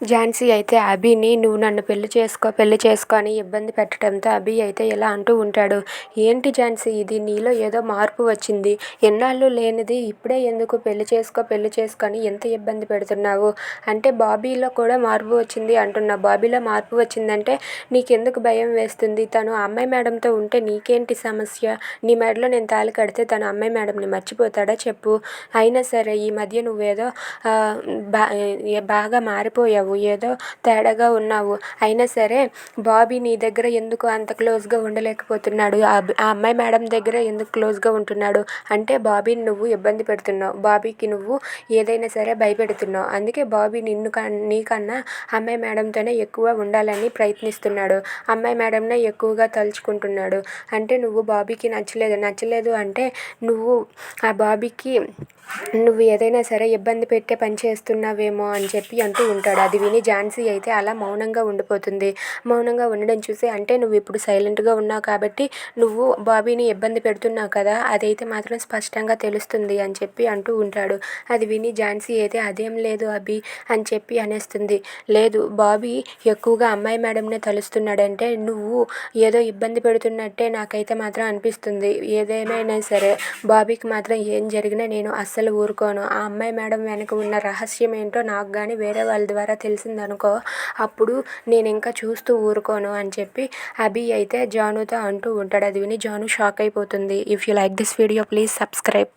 ఝాన్సీ అయితే అభిని నువ్వు నన్ను పెళ్ళి చేసుకో పెళ్ళి చేసుకో అని ఇబ్బంది పెట్టడంతో అభి అయితే ఇలా అంటూ ఉంటాడు. ఏంటి ఝాన్సీ ఇది నీలో ఏదో మార్పు వచ్చింది. ఎన్నాళ్ళు లేనిది ఇప్పుడే ఎందుకు పెళ్ళి చేసుకో పెళ్ళి చేసుకో అని ఎంత ఇబ్బంది పెడుతున్నావు? అంటే బాబీలో కూడా మార్పు వచ్చింది అంటున్నావు బాబీలో మార్పు వచ్చిందంటే నీకెందుకు భయం వేస్తుంది? తను అమ్మాయి మేడంతో ఉంటే నీకేంటి సమస్య? నీ మెడలో నేను తాళి కడితే తను అమ్మాయి మేడంని మర్చిపోతాడా చెప్పు. అయినా సరే ఈ మధ్య నువ్వేదో బా బాగా మారిపోయావు. ఏదో తేడాగా ఉన్నావు. అయినా సరే బాబీ నీ దగ్గర ఎందుకు అంత క్లోజ్గా ఉండలేకపోతున్నాడు? ఆ అమ్మాయి మేడం దగ్గర ఎందుకు క్లోజ్గా ఉంటున్నాడు? అంటే బాబీని నువ్వు ఇబ్బంది పెడుతున్నావు. బాబీకి నువ్వు ఏదైనా సరే భయపెడుతున్నావు. అందుకే బాబీ నిన్ను నీకన్నా అమ్మాయి మేడంతోనే ఎక్కువ ఉండాలని ప్రయత్నిస్తున్నాడు. అమ్మాయి మేడంనే ఎక్కువగా తలుచుకుంటున్నాడు. అంటే నువ్వు బాబీకి నచ్చలేదు. నచ్చలేదు అంటే నువ్వు ఆ బాబీకి నువ్వు ఏదైనా సరే ఇబ్బంది పెట్టే పని చేస్తున్నావేమో అని చెప్పి అంటూ ఉంటాడు. అది విని ఝాన్సీ అయితే అలా మౌనంగా ఉండిపోతుంది. మౌనంగా ఉండడం చూసి అంటే నువ్వు ఇప్పుడు సైలెంట్గా ఉన్నావు కాబట్టి నువ్వు బాబీని ఇబ్బంది పెడుతున్నావు కదా అదైతే మాత్రం స్పష్టంగా తెలుస్తుంది అని చెప్పి అంటూ ఉంటాడు. అది విని ఝాన్సీ అయితే అదేం లేదు అభి అని చెప్పి అనేస్తుంది. లేదు బాబీ ఎక్కువగా అమ్మాయి మేడంనే తలుస్తున్నాడంటే నువ్వు ఏదో ఇబ్బంది పెడుతున్నట్టే నాకైతే మాత్రం అనిపిస్తుంది. ఏదేమైనా సరే బాబీకి మాత్రం ఏం జరిగినా నేను అస్సలు ఊరుకోను. ఆ అమ్మాయి మేడం వెనక ఉన్న రహస్యం ఏంటో నాకు కానీ వేరే వాళ్ళ ద్వారా తెలిసిందనుకో అప్పుడు నేను ఇంకా చూస్తూ ఊరుకోను అని చెప్పి అభి అయితే జానుతో అంటూ ఉంటాడు. అది విని జాను షాక్ అయిపోతుంది. If you like this video please subscribe